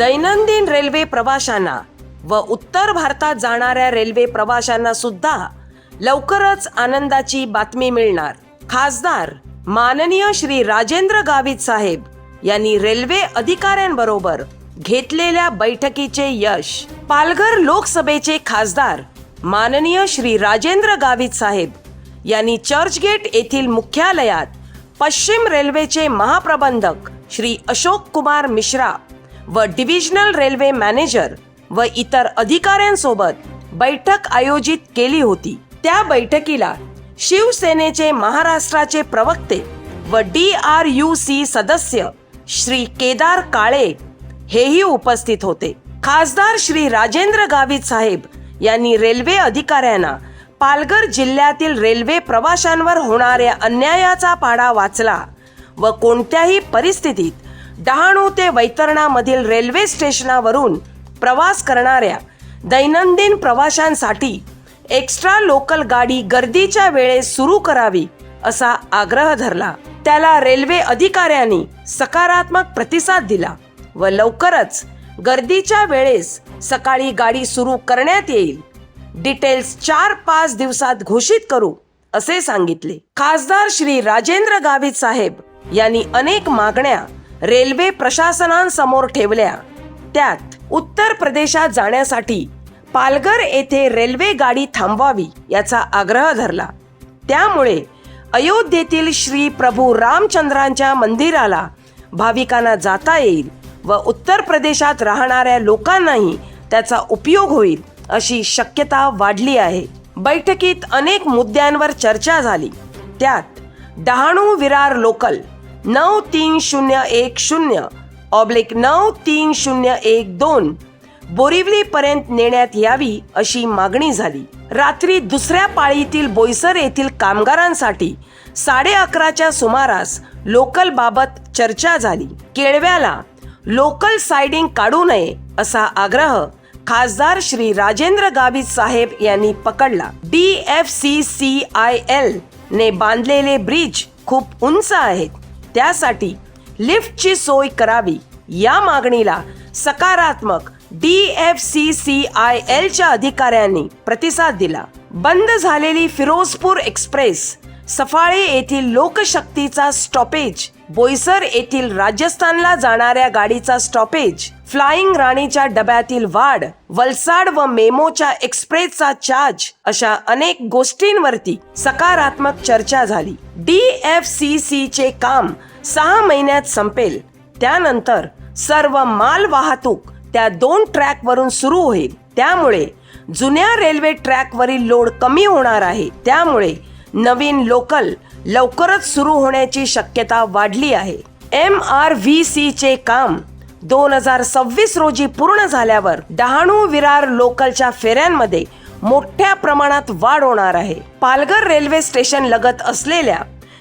दैनंदिन रेल्वे प्रवाशांना व उत्तर भारतात जाणाऱ्या रेल्वे प्रवाशांना सुद्धा लवकरच आनंदाची बातमी मिळणार. खासदार माननीय श्री राजेंद्र गावित साहेब यांनी रेल्वे अधिकाऱ्यांबरोबर घेतलेल्या बैठकीचे यश पालघर लोकसभेचे खासदार माननीय श्री राजेंद्र गावित साहेब यांनी चर्चगेट येथील मुख्यालयात पश्चिम रेल्वेचे महाप्रबंधक श्री अशोक कुमार मिश्रा व डिव्हिजनल रेल्वे मॅनेजर व इतर अधिकाऱ्यांसोबत बैठक आयोजित केली होती. त्या बैठकीला शिवसेनेचे महाराष्ट्राचे प्रवक्ते व डी आर यू सी सदस्य श्री केदार काळे हेही उपस्थित होते. खासदार श्री राजेंद्र गावित साहेब यांनी रेल्वे अधिकाऱ्यांना पालघर जिल्ह्यातील रेल्वे प्रवाशांवर होणाऱ्या अन्यायाचा पाडा वाचला व कोणत्याही परिस्थितीत डहाणू ते वैतरणामधील रेल्वे स्टेशनावरून प्रवास करणाऱ्या दैनंदिन प्रवाशांसाठी एक्स्ट्रा लोकल गाडी गर्दीच्या वेळेस सुरू करावी असा आग्रह धरला. त्याला रेल्वे अधिकाऱ्यांनी सकारात्मक प्रतिसाद दिला व लवकरच गर्दीच्या वेळेस सकाळी गाडी सुरू करण्यात येईल. डिटेल्स चार पाच दिवसात घोषित करू असे सांगितले. खासदार श्री राजेंद्र गावित साहेब यांनी अनेक मागण्या रेल्वे प्रशासनांसमोर ठेवल्या. त्यात उत्तर प्रदेशात जाण्यासाठी पालघर येथे रेल्वे गाडी थांबवावी याचा आग्रह धरला. त्यामुळे अयोध्येतील श्री प्रभू रामचंद्रांच्या मंदिराला भाविकांना जाता येईल व उत्तर प्रदेशात राहणाऱ्या लोकांनाही त्याचा उपयोग होईल अशी शक्यता वाढली आहे. बैठकीत अनेक मुद्द्यांवर चर्चा झाली. त्यात डहाणू विरार लोकल नऊ तीन शून्य एक शून्य. ऑब्लिक नऊ तीन शून्य एक दोन. बोरिवली पर्यंत नेण्यात यावी अशी मागणी झाली. रात्री दुसऱ्या पाळीतील बोईसर येथील कामगारांसाठी साडे अकराच्या सुमारास लोकल बाबत चर्चा झाली. केळव्याला लोकल सायडिंग काढू नये असा आग्रह खासदार श्री राजेंद्र गावित साहेब यांनी पकडला. D F C C I L ने बांधलेले ब्रिज खूप उंच आहेत. त्यासाठी लिफ्टची सोय करावी. या मागणीला सकारात्मक D F C C I एलच्या अधिकाऱ्यांनी प्रतिसाद दिला. बंद झालेली फिरोजपूर एक्सप्रेस सफाळे येथील लोकशक्तीचा स्टॉपेज बोईसर येथील राजस्थानला जाणाऱ्या गाडीचा स्टॉपेज फ्लाइंग राणीच्या डब्यातील वाढ वलसाड व मेमोच्या एक्सप्रेसचा चार्ज अशा अनेक गोष्टींवरती सकारात्मक चर्चा झाली. डी एफ सी सी चे काम सहा महिन्यात संपेल. त्यानंतर सर्व माल वाहतूक त्या दोन ट्रॅक वरून सुरू होईल. त्यामुळे जुन्या रेल्वे ट्रॅक वरील लोड कमी होणार आहे. त्यामुळे नवीन लोकल लवकरच सुरू होण्याची शक्यता वाढली आहे. एम आर व्ही सी चे काम दोन हजार सव्वीस रोजी पूर्ण झाल्यावर डहाणू विरार लोकलच्या फेऱ्यांमध्ये मोठ्या प्रमाणात वाढ होणार आहे. पालघर रेल्वे स्टेशन लगत असलेल्या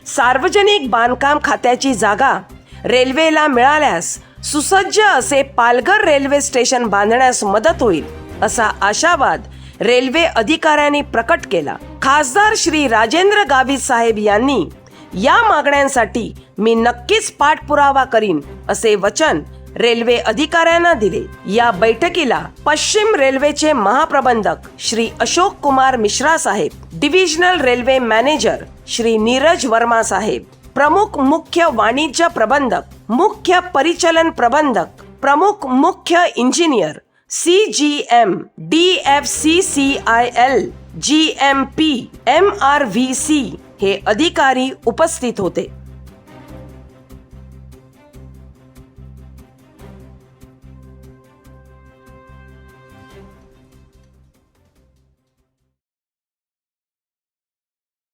सार्वजनिक बांधकाम खात्याची जागा रेल्वेला मिळाल्यास सुसज्ज असे पालघर रेल्वे स्टेशन बांधण्यास मदत होईल असा आशावाद रेल्वे अधिकाऱ्यांनी प्रकट केला. खासदार श्री राजेंद्र गावित साहेब यांनी या मागण्यांसाठी मी नक्कीच पाठपुरावा करीन असे वचन रेल्वे अधिकाऱ्यांना दिले. या बैठकीला पश्चिम रेल्वेचे महाप्रबंधक श्री अशोक कुमार मिश्रा साहेब divisional railway manager Shri Neeraj Verma साहेब प्रमुख मुख्य वाणिज्य प्रबंधक मुख्य परिचलन प्रबंधक प्रमुख मुख्य engineer C G M D F C C I L G M P M R V C हे अधिकारी उपस्थित होते.